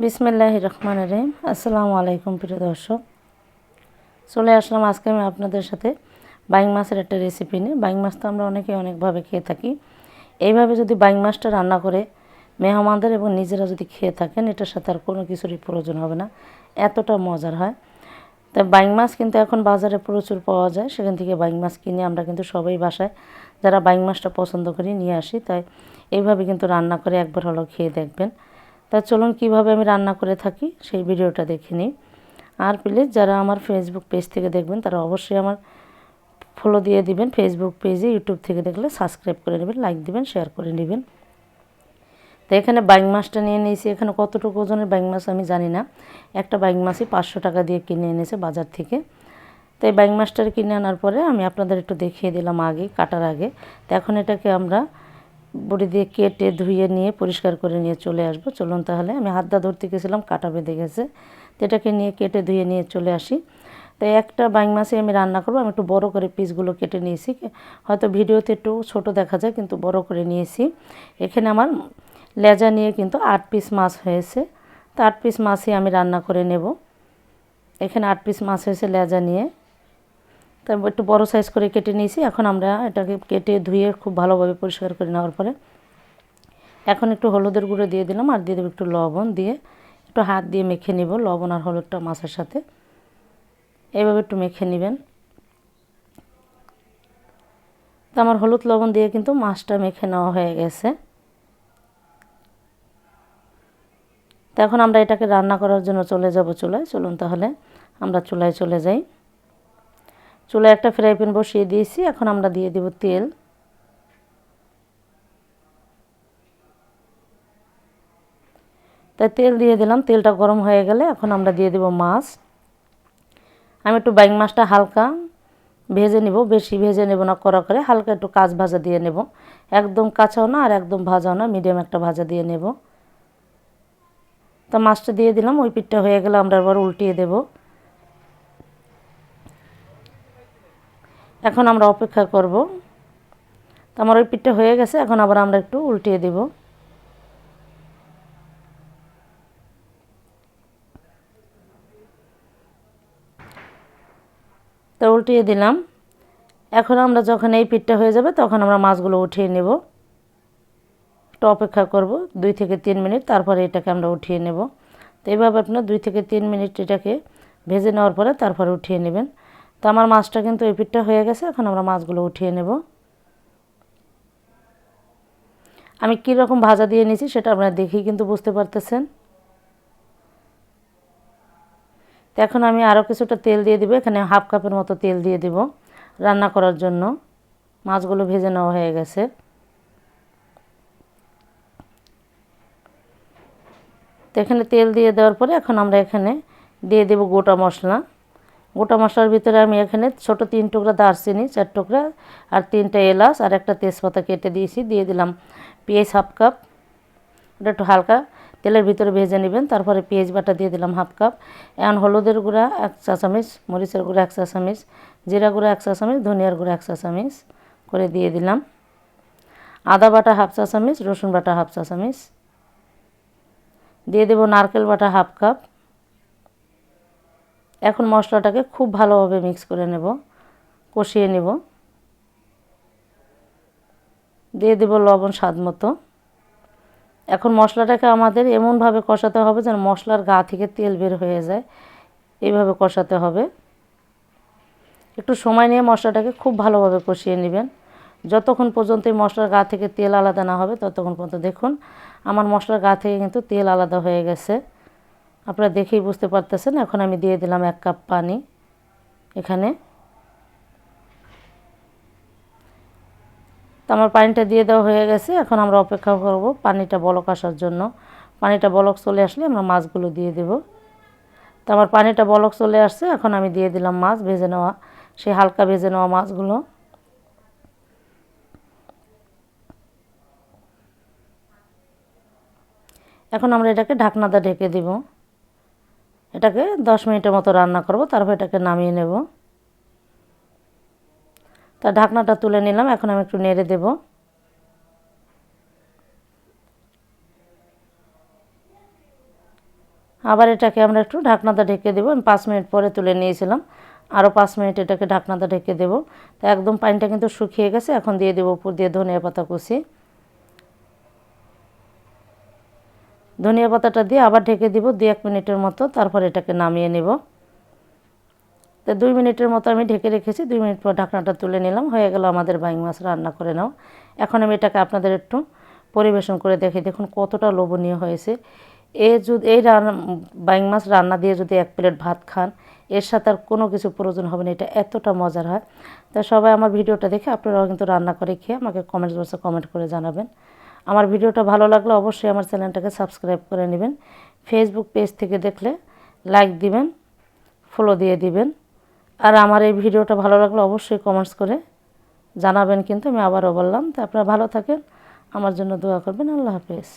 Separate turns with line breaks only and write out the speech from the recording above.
বিসমিল্লাহ রহমান রহিম। আসসালামু আলাইকুম, প্রিয় দর্শক। চলে আসলাম আজকে আমি আপনাদের সাথে বাইং মাছের একটা রেসিপি নিয়ে। বাইং মাছ তো আমরা অনেকে অনেকভাবে খেয়ে থাকি। এইভাবে যদি বাইং মাছটা রান্না করে মেহমানদের এবং নিজেরা যদি খেয়ে থাকেন, এটার সাথে আর কোনো কিছুরই প্রয়োজন হবে না। এতটা মজার হয়। তাই বাইং মাছ কিন্তু এখন বাজারে প্রচুর পাওয়া যায়। সেখান থেকে বাইং মাছ কিনে আমরা কিন্তু সবাই বাসায় যারা বাইং মাছটা পছন্দ করি নিয়ে আসি। তাই এইভাবে কিন্তু রান্না করে একবার হলো খেয়ে দেখবেন। তা চলুন কীভাবে আমি রান্না করে থাকি সেই ভিডিওটা দেখে নিই। আর প্লিজ যারা আমার ফেসবুক পেজ থেকে দেখবেন, তারা অবশ্যই আমার ফলো দিয়ে দিবেন। ফেসবুক পেজে ইউটিউব থেকে দেখলে সাবস্ক্রাইব করে নেবেন লাইক দিবেন শেয়ার করে নেবেন। তো এখানে বাইং মাছটা নিয়ে নিয়েছি। এখানে কতটুকু ওজনের বাইং মাছ আমি জানি না। একটা বাইং মাছই পাঁচশো টাকা দিয়ে কিনে এনেছে বাজার থেকে। তো এই বাইং মাছটা কিনে আনার পরে আমি আপনাদের একটু দেখিয়ে দিলাম আগে, কাটার আগে। তো এখন এটাকে আমরা বড়ি দিয়ে কেটে ধুয়ে নিয়ে পরিষ্কার করে নিয়ে চলে আসব। চলুন তাহলে, আমি হাত দা ধরতে গেছিলাম, কাটা বেঁধে গেছে। তো এটাকে নিয়ে কেটে ধুয়ে নিয়ে চলে আসি। তো একটা বাইং মাছে আমি রান্না করব। আমি একটু বড় করে পিসগুলো কেটে নিয়েছি। হয়তো ভিডিওতে একটু ছোট দেখা যায়, কিন্তু বড় করে নিয়েছি। এখানে আমার লেজা নিয়ে কিন্তু আট পিস মাছ হয়েছে। তো আট পিস মাছই আমি রান্না করে নেব। এখানে আট পিস মাছ হয়েছে লেজা নিয়ে। তারপর একটু বড় সাইজ করে কেটে নিয়েছি। এখন আমরা এটাকে কেটে ধুয়ে খুব ভালোভাবে পরিষ্কার করে নেওয়ার পরে এখন একটু হলুদের গুঁড়ো দিয়ে দিলাম আর দিয়ে দেবো একটু লবণ দিয়ে একটু হাত দিয়ে মেখে নিব। লবণ আর হলুদটা মাছের সাথে। এভাবে একটু মেখে নেবেন। তো আমার হলুদ লবণ দিয়ে কিন্তু মাছটা মেখে নেওয়া হয়ে গেছে। তো এখন আমরা এটাকে রান্না করার জন্য চলে যাব চুলায়। চলুন তাহলে আমরা চুলায় চলে যাই। চুলায় একটা ফ্রাই প্যান বসিয়ে দিয়েছি, এখন আমরা দিয়ে দেব তেল। তাই তেল দিয়ে দিলাম, তেলটা গরম হয়ে গেলে এখন আমরা দিয়ে দেব মাছ। আমি একটু বাইং মাছটা হালকা ভেজে নেব, বেশি ভেজে নেব না করা করে, হালকা একটু কাঁচ ভাজা দিয়ে নেব। একদম কাঁচাও না আর একদম ভাজাও না, মিডিয়াম একটা ভাজা দিয়ে নেব। তো মাছটা দিয়ে দিলাম, ওই পিঠটা হয়ে গেলে আমরা আবার উল্টিয়ে দেব। এখন আমরা অপেক্ষা করব। তো আমার ওই পিঠটা হয়ে গেছে, এখন আবার আমরা একটু উল্টিয়ে দেব। তো উল্টিয়ে দিলাম। এখন আমরা যখন এই পিঠটা হয়ে যাবে, তখন আমরা মাছগুলো উঠিয়ে নেব। একটু অপেক্ষা করব, দুই থেকে তিন মিনিট, তারপরে এটাকে আমরা উঠিয়ে নেব। তো এইভাবে আপনার দুই থেকে তিন মিনিট এটাকে ভেজে নেওয়ার পরে তারপরে উঠিয়ে নেবেন। তো আমার মাছটা কিন্তু এই পিঠটা হয়ে গেছে, এখন আমরা মাছগুলো উঠিয়ে নেব। আমি কী রকম ভাজা দিয়ে নিয়েছি সেটা আপনারা দেখেই কিন্তু বুঝতে পারতেছেন। তো এখন আমি আরও কিছুটা তেল দিয়ে দিব, এখানে হাফ কাপের মতো তেল দিয়ে দিব রান্না করার জন্য। মাছগুলো ভেজে নেওয়া হয়ে গেছে। তো এখানে তেল দিয়ে দেওয়ার পরে এখন আমরা এখানে দিয়ে দেব গোটা মশলা। গোটা মশলার ভিতরে আমি এখানে ছোট তিন টুকরা দারচিনি, চার টুকরা আর তিনটা এলাচ আর একটা তেজপাতা কেটে দিয়েছি, দিয়ে দিলাম পেঁয়াজ হাফ কাপ। ওটা একটু হালকা তেলের ভিতরে ভেজে নেবেন, তারপরে পেঁয়াজ বাটা দিয়ে দিলাম হাফ কাপ। এখন হলুদের গুঁড়া এক চা চামচ, মরিচের গুঁড়া এক চা চামচ, জিরা গুঁড়া এক চা চামচ, ধনিয়ার গুঁড়া এক চা চামচ করে দিয়ে দিলাম। আদা বাটা হাফ চা চামচ, রসুন বাটা হাফ চা চামচ। দিয়ে দেবো নারকেল বাটা হাফ কাপ। এখন মশলাটাকে খুব ভালোভাবে মিক্স করে নেব, কষিয়ে নেব। দিয়ে দেব লবণ স্বাদ মতো। এখন মশলাটাকে আমাদের এমনভাবে কষাতে হবে যেন মশলার গা থেকে তেল বের হয়ে যায়। এইভাবে কষাতে হবে। একটু সময় নিয়ে মশলাটাকে খুব ভালোভাবে কষিয়ে নেবেন। যতক্ষণ পর্যন্ত এই মশলার গা থেকে তেল আলাদা না হবে, ততক্ষণ পর্যন্ত দেখুন, আমার মশলার গা থেকে কিন্তু তেল আলাদা হয়ে গেছে। আপনারা দেখেই বুঝতে পারতেছেন, এখন আমি দিয়ে দিলাম এক কাপ পানি এখানে। তো আমার পানিটা দিয়ে দেওয়া হয়ে গেছে, এখন আমরা অপেক্ষা করব পানিটা বলক আসার জন্য। পানিটা বলক চলে আসলে আমরা মাছগুলো দিয়ে দেব। তো আমার পানিটা বলক চলে আসছে, এখন আমি দিয়ে দিলাম মাছ ভেজে নেওয়া, সেই হালকা ভেজে নেওয়া মাছগুলো। এখন আমরা এটাকে ঢাকনাতে ঢেকে দিব। এটাকে দশ মিনিটের মতো রান্না করব, তারপর এটাকে নামিয়ে নেব। তা ঢাকনাটা তুলে নিলাম, এখন আমি একটু নেড়ে দেব। আবার এটাকে আমরা একটু ঢাকনাটা ঢেকে দেবো, আমি পাঁচ মিনিট পরে তুলে নিয়েছিলাম। আরও পাঁচ মিনিট এটাকে ঢাকনাটা ঢেকে দেবো। তো একদম পানিটা কিন্তু শুকিয়ে গেছে, এখন দিয়ে দেবো উপর দিয়ে ধনিয়া পাতা কুচি। ধনিয়া পাতাটা দিয়ে আবার ঢেকে দিব দু এক মিনিটের মতো, তারপর এটাকে নামিয়ে নেব। তো দুই মিনিটের মতো আমি ঢেকে রেখেছি, দুই মিনিট পর ঢাকনাটা তুলে নিলাম, হয়ে গেল আমাদের বাইং মাছ রান্না করে নাও। এখন আমি এটাকে আপনাদের একটু পরিবেশন করে দেখি, দেখুন কতটা লোভনীয় হয়েছে। এ যদি এই রান্না বাইং মাছ রান্না দিয়ে যদি এক প্লেট ভাত খান, এর সাথে আর কোনো কিছু প্রয়োজন হবে না, এটা এতটা মজার হয়। তা সবাই আমার ভিডিওটা দেখে, আপনারাও কিন্তু রান্না করে খেয়ে আমাকে কমেন্ট বক্সে কমেন্ট করে জানাবেন। আমার ভিডিওটা ভালো লাগলে অবশ্যই আমার চ্যানেলটাকে সাবস্ক্রাইব করে নেবেন। ফেসবুক পেজ থেকে দেখলে লাইক দিবেন ফলো দিয়ে দিবেন। আর আমার এই ভিডিওটা ভালো লাগলে অবশ্যই কমেন্টস করে জানাবেন। কিন্তু আমি আবারও বললাম, তো আপনারা ভালো থাকেন, আমার জন্য দোয়া করবেন। আল্লাহ হাফেজ।